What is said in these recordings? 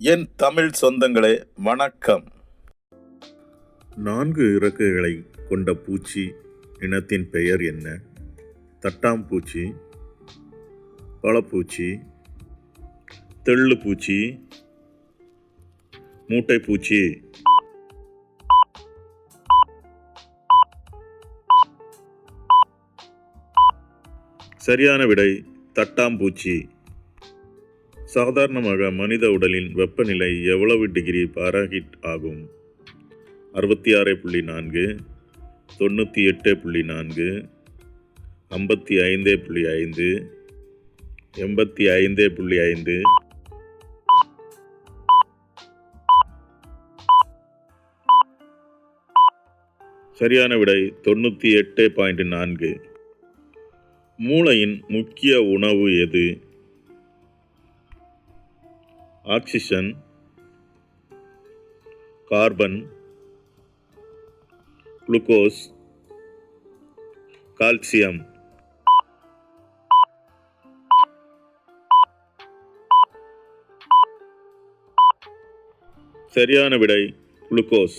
என் தமிழ் சொந்தங்களே வணக்கம். நான்கு இறக்குகளை கொண்ட பூச்சி இனத்தின் பெயர் என்ன? தட்டாம்பூச்சி பழப்பூச்சி தெள்ளு பூச்சி மூட்டைப்பூச்சி சரியான விடை தட்டாம்பூச்சி சாதாரணமாக மனித உடலின் வெப்பநிலை எவ்வளவு டிகிரி பாராகிட் ஆகும்? அறுபத்தி ஆறு புள்ளி நான்கு தொண்ணூற்றி எட்டு புள்ளி நான்கு ஐம்பத்தி ஐந்து புள்ளி ஐந்து எண்பத்தி ஐந்து புள்ளி ஐந்து. சரியான விடை தொண்ணூற்றி எட்டு பாயிண்ட் நான்கு. மூளையின் முக்கிய உணவு எது? Oxygen carbon glucose calcium. சரியான விடை குளுக்கோஸ்.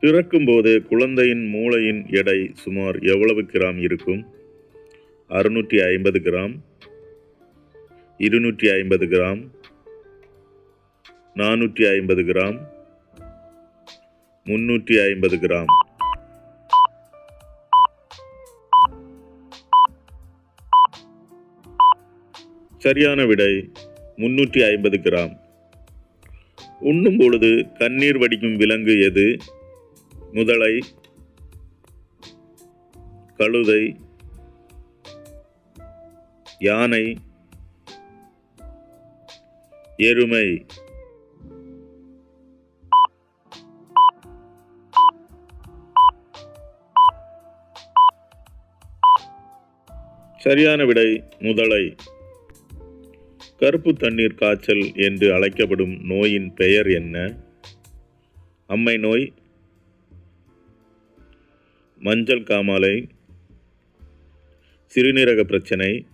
பிறக்கும்போது குழந்தையின் மூளையின் எடை சுமார் எவ்வளவு கிராம் இருக்கும்? அறுநூற்றி ஐம்பது கிராம் இருநூற்றி ஐம்பது கிராம் நானூற்றி ஐம்பது கிராம். முன்னூற்றி ஐம்பது கிராம். சரியான விடை முன்னூற்றி ஐம்பது கிராம். உண்ணும் பொழுது கண்ணீர் வடிக்கும் விலங்கு எது? முதலை கழுதை யானை எருமை. சரியான விடை முதலை. கருப்பு தண்ணீர் காய்ச்சல் என்று அழைக்கப்படும் நோயின் பெயர் என்ன? அம்மை நோய். மஞ்சள் காமாலை. சிறுநீரக பிரச்சனை.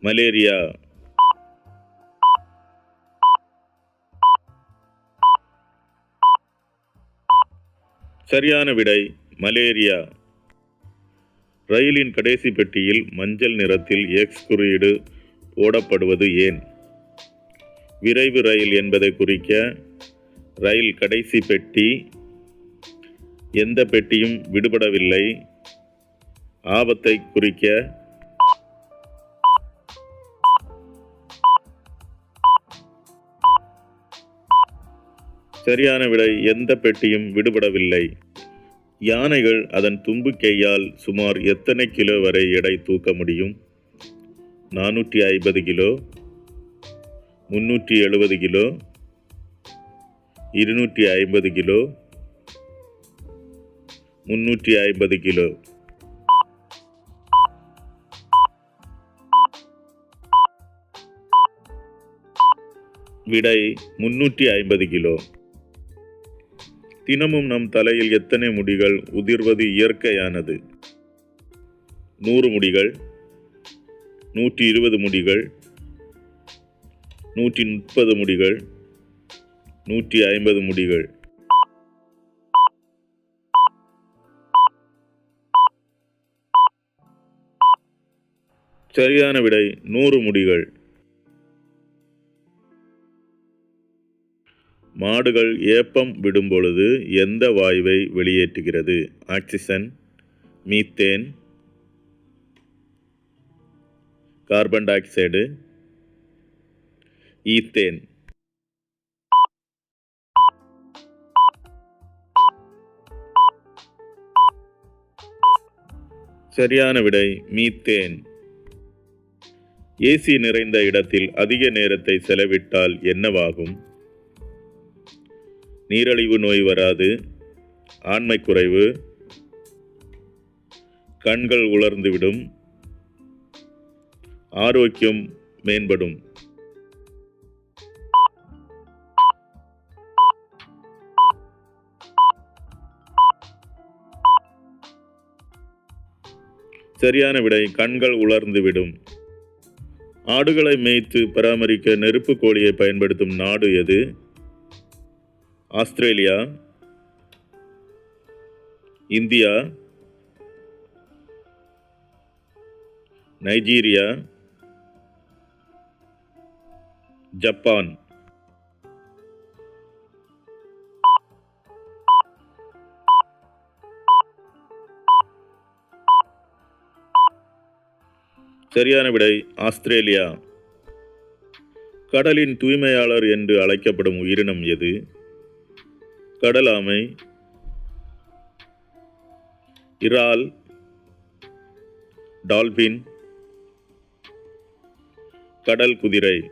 மலேரியா. சரியான விடை மலேரியா. ரயிலின் கடைசி பெட்டியில் மஞ்சள் நிறத்தில் எக்ஸ் குறியீடு போடப்படுவது ஏன்? விரைவு ரயில் என்பதை குறிக்க ரயில் கடைசி பெட்டி. எந்த பெட்டியும் விடுபடவில்லை. ஆபத்தை குறிக்க சரியான விடை எந்த பெட்டியும் விடுபடவில்லை. யானைகள் அதன் தும்புக்கையால் சுமார் எத்தனை கிலோ வரை எடை தூக்க முடியும்? நானூற்றி ஐம்பது கிலோ முன்னூற்றி எழுபது கிலோ இருநூற்றி ஐம்பது கிலோ முன்னூற்றி ஐம்பது கிலோ. விடை முன்னூற்றி ஐம்பது கிலோ. தினமும் நம் தலையில் எத்தனை முடிகள் உதிர்வது இயற்கையானது? நூறு முடிகள் நூற்றி இருபது முடிகள் நூற்றி முப்பது முடிகள் நூற்றி ஐம்பது முடிகள். சரியான விடை நூறு முடிகள். மாடுகள் ஏப்பம் விடும்பொழுது எந்த வாயுவை வெளியேற்றுகிறது? Oxygen methane carbon dioxide ethane. சரியான விடை மீத்தேன். ஏசி நிறைந்த இடத்தில் அதிக நேரத்தை செலவிட்டால் என்னவாகும்? நீரழிவு நோய் வராது ஆண்மை குறைவு கண்கள் உலர்ந்துவிடும் ஆரோக்கியம் மேம்படும். சரியான விடை கண்கள் உலர்ந்துவிடும். ஆடுகளை மேய்த்து பராமரிக்க நெருப்பு கோழியை பயன்படுத்தும் நாடு எது? Australia India Nigeria Japan. சரியான விடை ஆஸ்திரேலியா. கடலின் தூய்மையாளர் என்று அழைக்கப்படும் உயிரினம் எது? கடல் ஆமை இறால் டால்பின் கடல் குதிரை.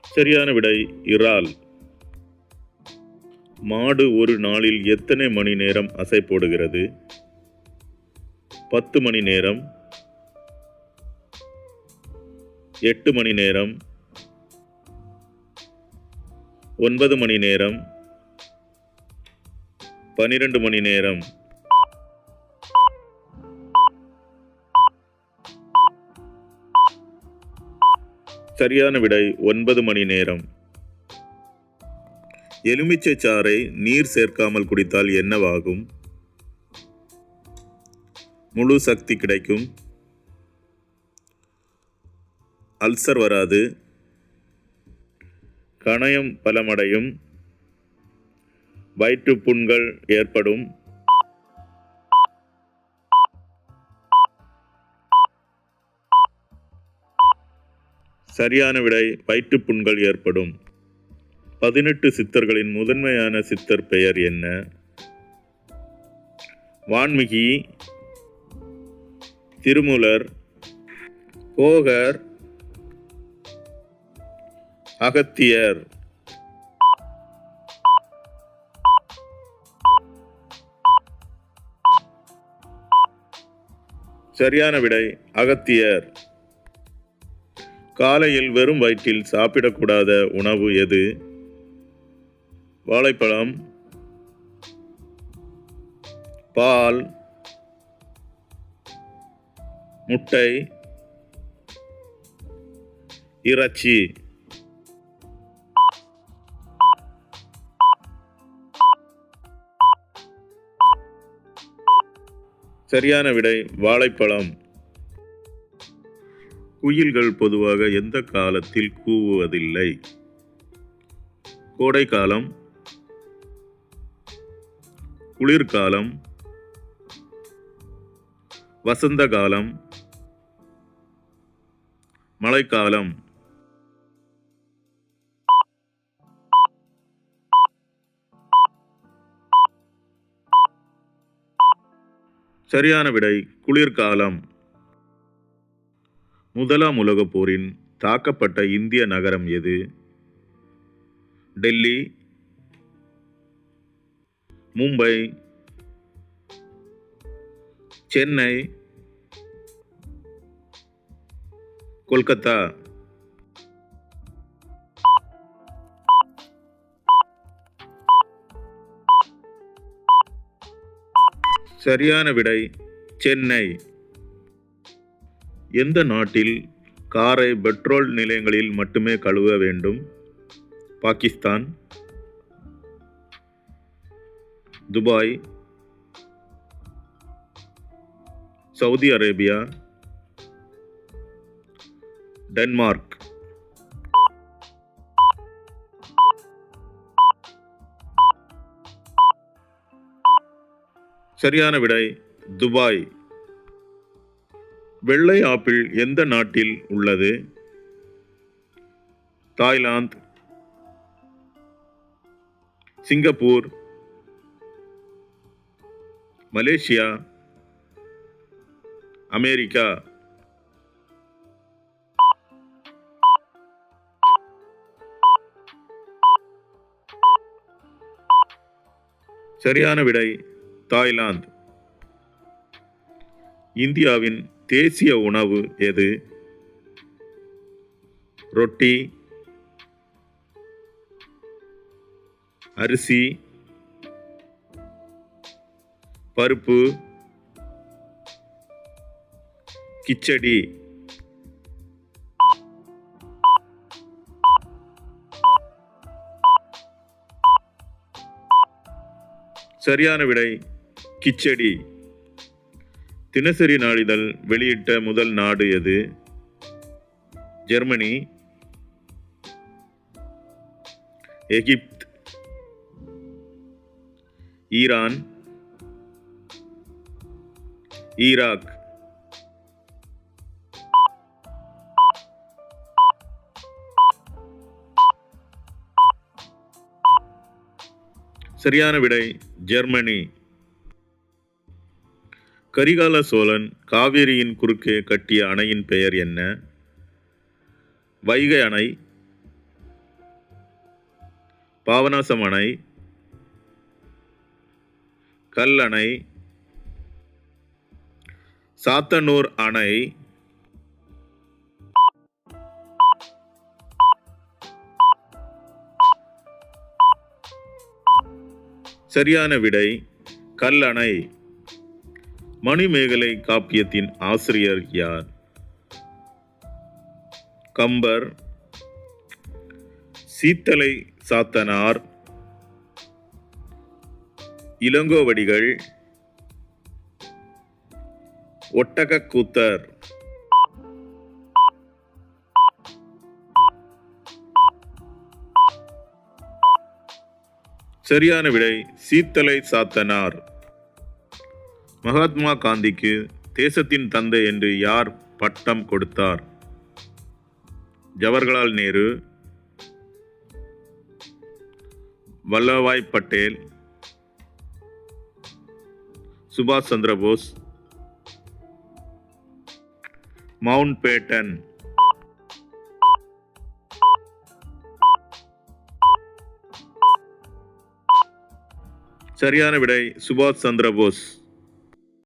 சரியான விடை இறால். மாடு ஒரு நாளில் எத்தனை மணி நேரம் அசை போடுகிறது? பத்து மணி நேரம் எட்டு மணி நேரம் ஒன்பது மணி நேரம் பனிரெண்டு மணி நேரம். சரியான விடை ஒன்பது மணி நேரம். எலுமிச்சை சாறை நீர் சேர்க்காமல் குடித்தால் என்னவாகும்? முழு சக்தி கிடைக்கும். அல்சர் வராது. கணையம் பலமடையும். வயிற்றுப்புண்கள் ஏற்படும். சரியான விடை வயிற்றுப்புண்கள் ஏற்படும். பதினெட்டு சித்தர்களின் முதன்மையான சித்தர் பெயர் என்ன? வான்மிகி திருமூலர் போகர் அகத்தியர். சரியான விடை அகத்தியர். காலையில் வெறும் வயிற்றில் சாப்பிடக்கூடாத உணவு எது? வாழைப்பழம். பால். முட்டை. இறைச்சி. சரியான விடை வாழைப்பழம். குயில்கள் பொதுவாக எந்த காலத்தில் கூவுவதில்லை. கோடைக்காலம் குளிர்காலம் வசந்த காலம் மழைக்காலம். சரியான விடை குளிர்காலம். முதலாம் உலகப் போரின் தாக்கப்பட்ட இந்திய நகரம் எது? டெல்லி மும்பை சென்னை கொல்கத்தா. சரியான விடை சென்னை. எந்த நாட்டில் காரை பெட்ரோல் நிலையங்களில் மட்டுமே கழுவ வேண்டும்? Pakistan. Dubai. Saudi Arabia. Denmark. சரியான விடை துபாய். வெள்ளை ஆப்பிள் எந்த நாட்டில் உள்ளது? தாய்லாந்து. சிங்கப்பூர். மலேசியா. அமெரிக்கா. சரியான விடை தாய்லாந்து. இந்தியாவின் தேசிய உணவு எது? ரொட்டி அரிசி பருப்பு கிச்சடி. சரியான விடை கிச்சடி. தினசரி நாளிதழ் வெளியிட்ட முதல் நாடு எது? ஜெர்மனி. எகிப்த். ஈரான். ஈராக். சரியான விடை ஜெர்மனி. கரிகால சோழன் காவேரியின் குறுக்கே கட்டிய அணையின் பெயர் என்ன? வைகை அணை பாவனாசம் அணை கல்லணை சாத்தனூர் அணை. சரியான விடை கல்லணை மணிமேகலை காப்பியத்தின் ஆசிரியர் யார்? கம்பர் சீத்தலை சாத்தனார் இளங்கோவடிகள் ஒட்டகக் கூத்தர் சரியான விடை சீத்தலை சாத்தனார். மகாத்மா காந்திக்கு தேசத்தின் தந்தை என்று யார் பட்டம் கொடுத்தார்? ஜவஹர்லால் நேரு வல்லபாய் பட்டேல் சுபாஷ் சந்திர போஸ் மவுண்ட் பேட்டன். சரியான விடை சுபாஷ் சந்திர போஸ்.